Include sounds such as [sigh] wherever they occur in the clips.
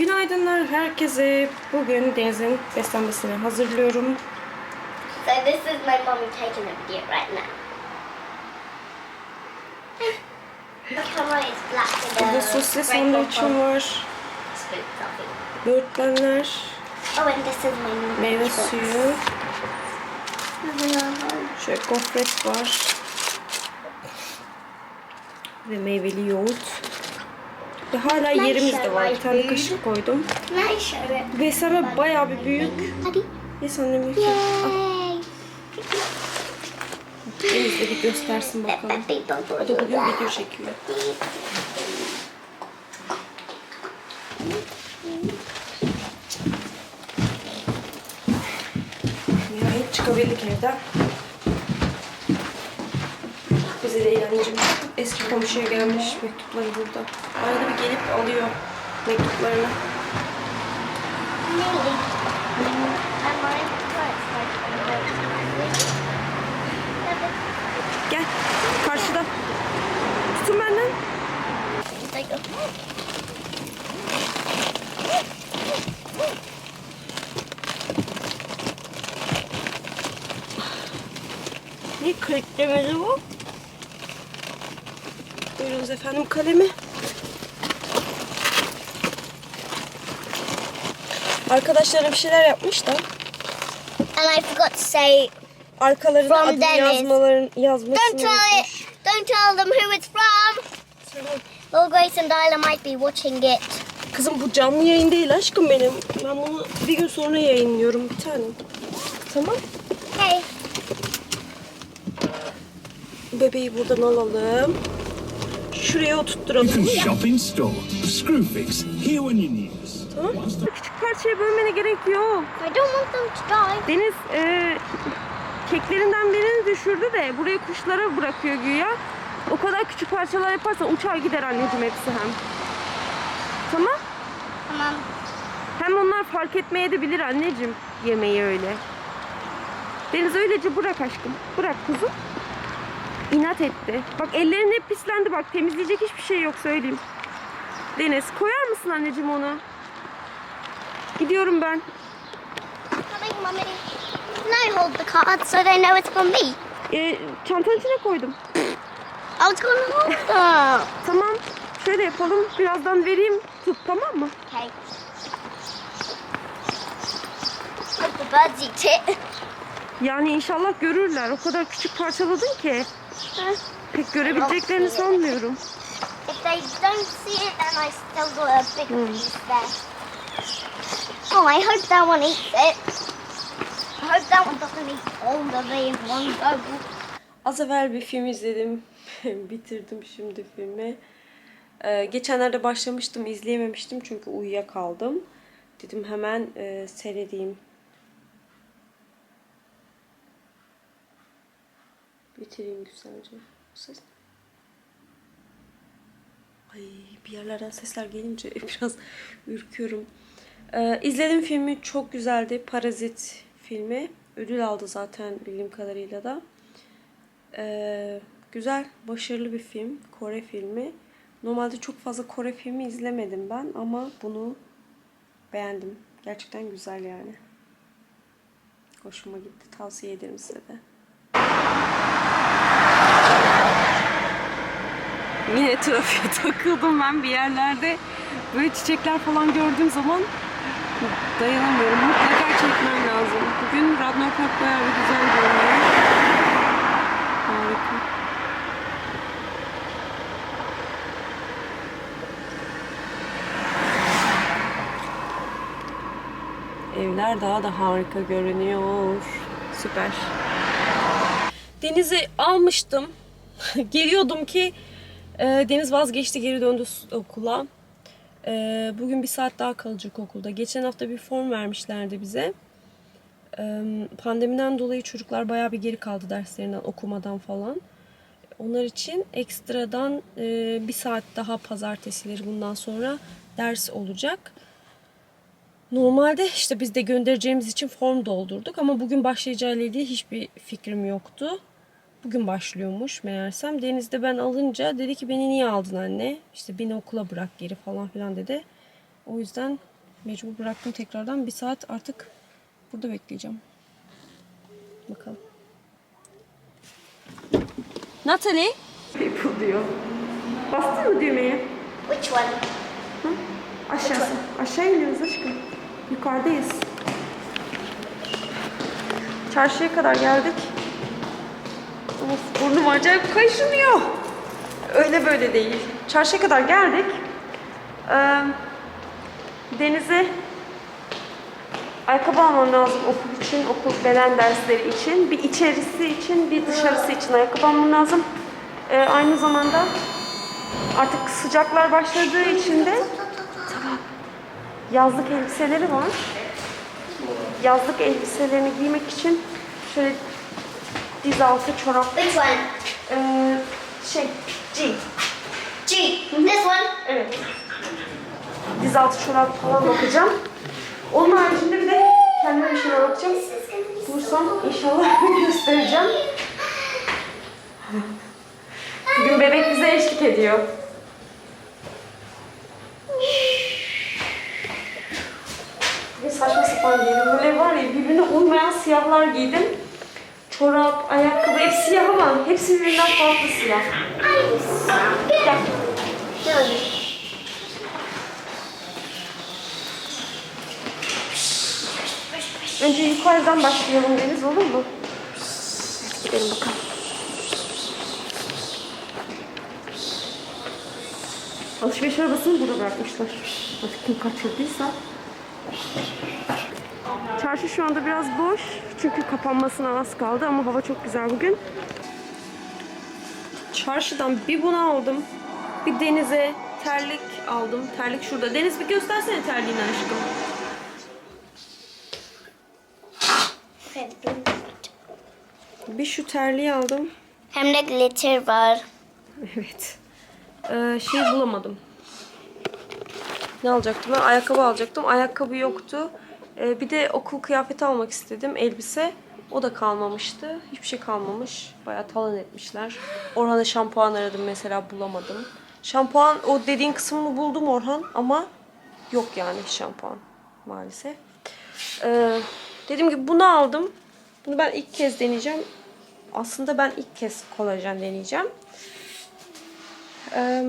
Günaydınlar herkese. Bugün Deniz'in beslenmesini hazırlıyorum. So this is my mommy taking a video right now. the camera is black with Burada a sosis red sandviçim var. Böğürtlenler, Oh, and this is my meyve suyu, şöyle gofret var. Ve meyveli yoğurt. Ve hala yerimiz de var. Bir tane kaşık koydum. Beslenme bayağı bir büyük. Yes annem Yay! Deniz de bir göstersin bakalım. O da bugün video çekiyor. Nihayet çıkabildik evden. Bize de eğlenceli. Eski komşuya gelmiş mektupları burada. Arada bir gelip alıyor mektuplarını. Gel. Karşıda. Tutun benden. Ne kırıklameli bu? Buyurunuz efendim kalemi. Arkadaşlarım bir şeyler yapmış da And I forgot to say, arkalarına From adını Dennis. yazmaların yazmasını don't tell it, don't tell them who it's from. Little Grace and Dyla might be watching it. Kızım bu canlı yayın değil aşkım benim. Ben bunu bir gün sonra yayınlıyorum bir tanem. Tamam. Hey, Bebeği buradan alalım. Şuraya oturtturalım. can shop in store. Screwfix, here when you need us. Tamam. Küçük parçaya bölmene gerek yok. I don't want them to die. Deniz e, keklerinden birini düşürdü de burayı kuşlara bırakıyor güya. O kadar küçük parçalar yaparsan uçar gider anneciğim hepsi hem. Tamam. Tamam. Hem onlar fark etmeye de bilir anneciğim yemeği öyle. Deniz öylece bırak aşkım. Bırak kuzum. İnat etti. Bak ellerin hep pislendi bak temizleyecek hiçbir şey yok söyleyeyim. Deniz koyar mısın anneciğim onu? Gidiyorum ben. Coming, mommy. Can I hold the card so they know it's from me? E, çantanın içine koydum. I was gonna hold them. Tamam. Şöyle yapalım. Birazdan vereyim. Tut tamam mı? Okay. Hope the birds eat it. Yani inşallah görürler. O kadar küçük parçaladın ki. Pek görebileceklerini sanmıyorum. If they don't see it, then I still got a big piece there. Oh, I hope that one eats it. I hope that one doesn't eat all of it in one go. Az evvel bir film izledim. [laughs] Bitirdim şimdi filmi. Ee, geçenlerde başlamıştım, izleyememiştim çünkü uyuyakaldım. Dedim hemen e, seyredeyim. Bitireyim güzelce. Ses. Ay bir yerlerden sesler gelince [laughs] biraz ürküyorum. Ee, izledim filmi çok güzeldi. Parazit filmi. Ödül aldı zaten bildiğim kadarıyla da. Ee, güzel, başarılı bir film. Kore filmi. Normalde çok fazla Kore filmi izlemedim ben ama bunu beğendim. Gerçekten güzel yani. Hoşuma gitti. Tavsiye ederim size de. Trafiğe [laughs] takıldım ben bir yerlerde. Böyle çiçekler falan gördüğüm zaman dayanamıyorum. Mutlaka çekmem lazım. Bugün Radnor Park bayağı bir güzel görünüyor. Harika. Evler daha da harika görünüyor. Süper. Denizi almıştım. [laughs] Geliyordum ki Deniz vazgeçti geri döndü okula. E, bugün bir saat daha kalacak okulda. Geçen hafta bir form vermişlerdi bize. E, pandemiden dolayı çocuklar bayağı bir geri kaldı derslerinden, okumadan falan. Onlar için ekstradan e, bir saat daha pazartesileri bundan sonra ders olacak. Normalde işte biz de göndereceğimiz için form doldurduk ama bugün başlayacağıyla ilgili hiçbir fikrim yoktu. Bugün başlıyormuş meğersem. Deniz'de ben alınca dedi ki beni niye aldın anne? İşte beni okula bırak geri falan filan dedi. O yüzden mecbur bıraktım tekrardan. Bir saat artık burada bekleyeceğim. Bakalım. Natalie. People diyor. Bastın mı düğmeye? Which one? Aşağısı. Aşağı iniyoruz aşkım. Yukarıdayız. Çarşıya kadar geldik. Of burnum acayip kaşınıyor. Öyle böyle değil. Çarşıya kadar geldik. Ee, denize ayakkabı almam lazım okul için, okul beden dersleri için. Bir içerisi için, bir dışarısı için ayakkabı almam lazım. Ee, aynı zamanda artık sıcaklar başladığı için de yazlık elbiseleri var. Yazlık elbiselerini giymek için şöyle diz altı çorap, Which one? ee, şey, jean. G. This one? Evet. Diz altı çorap falan bakacağım. Onun haricinde bir de kendime bir şeyler bakacağım. Bulursam inşallah [laughs] göstereceğim. Bugün bebek bize eşlik ediyor. Bugün saçma sapan giydim. Böyle var ya birbirine uymayan siyahlar giydim. Çorap, ayakkabı hep siyah ama hepsi birbirinden farklı siyah. Gel. Önce yukarıdan başlayalım Deniz olur mu? Gidelim bakalım. Alışveriş arabasını burada bırakmışlar. Artık kim kaçırdıysa. Çarşı şu anda biraz boş. Çünkü kapanmasına az kaldı ama hava çok güzel bugün. Çarşıdan bir bunu aldım. Bir denize terlik aldım. Terlik şurada. Deniz bir göstersene terliğini aşkım. Bir şu terliği aldım. Hem de glitter var. Evet. Ee, şey bulamadım. Ne alacaktım ben? Ayakkabı alacaktım. Ayakkabı yoktu. Ee, bir de okul kıyafeti almak istedim. Elbise. O da kalmamıştı. Hiçbir şey kalmamış. Bayağı talan etmişler. Orhan'a şampuan aradım mesela bulamadım. Şampuan o dediğin kısmını buldum Orhan ama yok yani şampuan maalesef. Ee, dediğim gibi bunu aldım. Bunu ben ilk kez deneyeceğim. Aslında ben ilk kez kolajen deneyeceğim. Eee,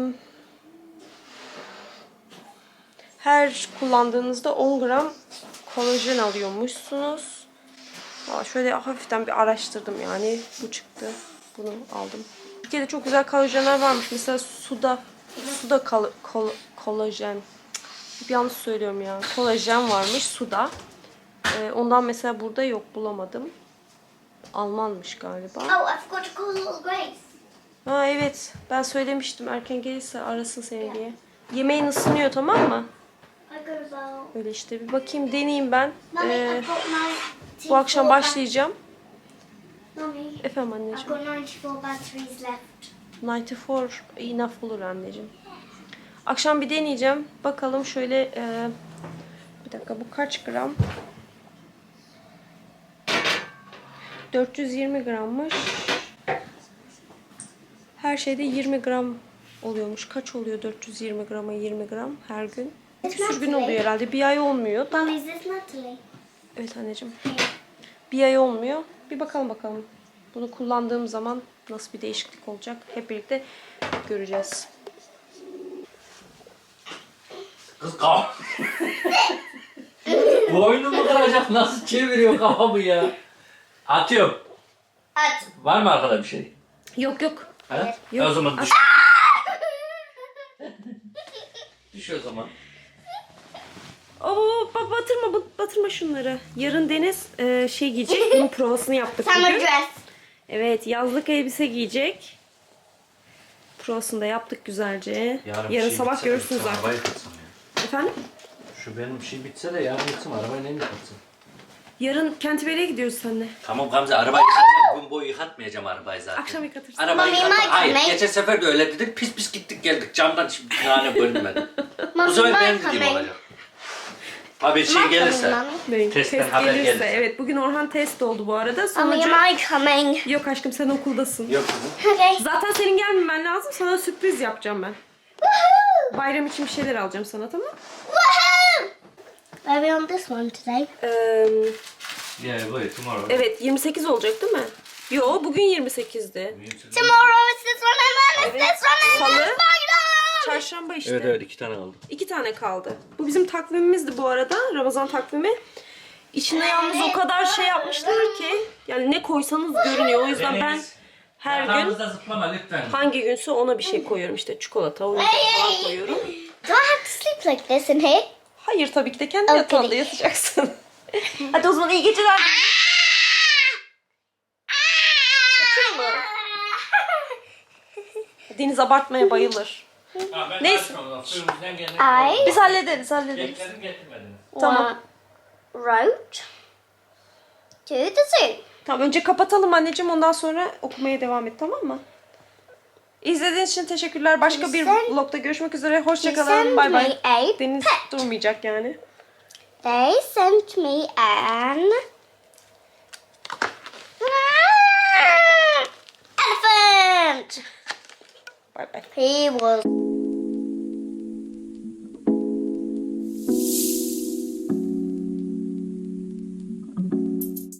her kullandığınızda 10 gram kolajen alıyormuşsunuz. Valla şöyle hafiften bir araştırdım yani. Bu çıktı. Bunu aldım. Türkiye'de çok güzel kolajenler varmış. Mesela suda suda kol, kol, kolajen. Cık, Hep yanlış söylüyorum ya. Kolajen varmış suda. Ee, ondan mesela burada yok bulamadım. Almanmış galiba. Oh, I forgot to call little Grace. Ha evet. Ben söylemiştim erken gelirse arasın seni diye. Yemeğin ısınıyor tamam mı? Öyle işte bir bakayım deneyeyim ben. Ee, bu akşam başlayacağım. Efendim anneciğim. got 94 batteries left. 94 enough olur anneciğim. Akşam bir deneyeceğim. Bakalım şöyle e, bir dakika bu kaç gram? 420 grammış. Her şeyde 20 gram oluyormuş. Kaç oluyor 420 grama 20 gram her gün? Bir küsür gün oluyor herhalde. Bir ay olmuyor. Mummy, is this Natalie? Evet anneciğim. Bir ay olmuyor. Bir bakalım bakalım. Bunu kullandığım zaman nasıl bir değişiklik olacak? Hep birlikte göreceğiz. Kız kafam. [laughs] Boynumu kıracak nasıl çeviriyor kafamı ya. Atıyorum. At. Var mı arkada bir şey? Yok yok. Ha? Yok. O zaman düş. [laughs] düş o zaman. Oo, ba- batırma ba- batırma şunları. Yarın Deniz e, şey giyecek. [laughs] Bunun provasını yaptık Summer bugün. dress. Evet yazlık elbise giyecek. Provasını da yaptık güzelce. Yarın, bir şey sabah bitse de görürsünüz gitsem, artık. Arabayı yıkatsam ya. Efendim? Şu benim şey bitse de yarın gitsem arabayı ne yıkatsam? Yarın Kentibele'ye gidiyoruz seninle. Tamam Gamze arabayı yıkatacağım. Gün boyu yıkatmayacağım arabayı zaten. Akşam yıkatırsın. Arabayı Mami, yıkat. Mike, Hayır Mike. geçen sefer de öyle dedik. Pis pis gittik geldik. Camdan hiçbir tane bölünmedi. Bu Mummy, sefer benim dediğim olacak. Abi şey Mike gelirse. Benim Testten test haber gelirse. gelirse. Evet bugün Orhan test oldu bu arada. Sonucu... am I coming? Yok aşkım sen okuldasın. Yok kızım. Okay. Zaten senin gelmemen lazım. Sana sürpriz yapacağım ben. Bayram için bir şeyler alacağım sana tamam Woohoo! birthday on this one today? Ee, Yeah, wait, tomorrow. evet 28 olacak değil mi? Yo bugün 28'di. Tomorrow is this one and then is this one and Salı. then final. Çarşamba işte. Evet evet iki tane aldım. İki tane kaldı. Bu bizim takvimimizdi bu arada. Ramazan takvimi. İçine yalnız o kadar şey yapmışlar ki yani ne koysanız görünüyor. O yüzden ben her gün Yatağımızda zıplama lütfen. hangi günse ona bir şey koyuyorum. İşte çikolata, oyuncak falan koyuyorum. Do I have to sleep like this in here? Hayır tabii ki de kendi Okay. yatağında yatacaksın. [laughs] Hadi o zaman iyi geceler. Saçın mı? Deniz abartmaya bayılır. Ha, ben Neyse. kaçmadım. Suyumuzdan gelene I Biz hallederiz hallederiz. Getirmediniz. Tamam. wrote to the zoo. Tamam önce kapatalım anneciğim ondan sonra okumaya devam et tamam mı? İzlediğiniz için teşekkürler. Başka bir Sen- vlogda görüşmek üzere. Hoşçakalın. Send Bay me bay. a Deniz pet. durmayacak yani. They sent me an elephant. Bay bay. He was.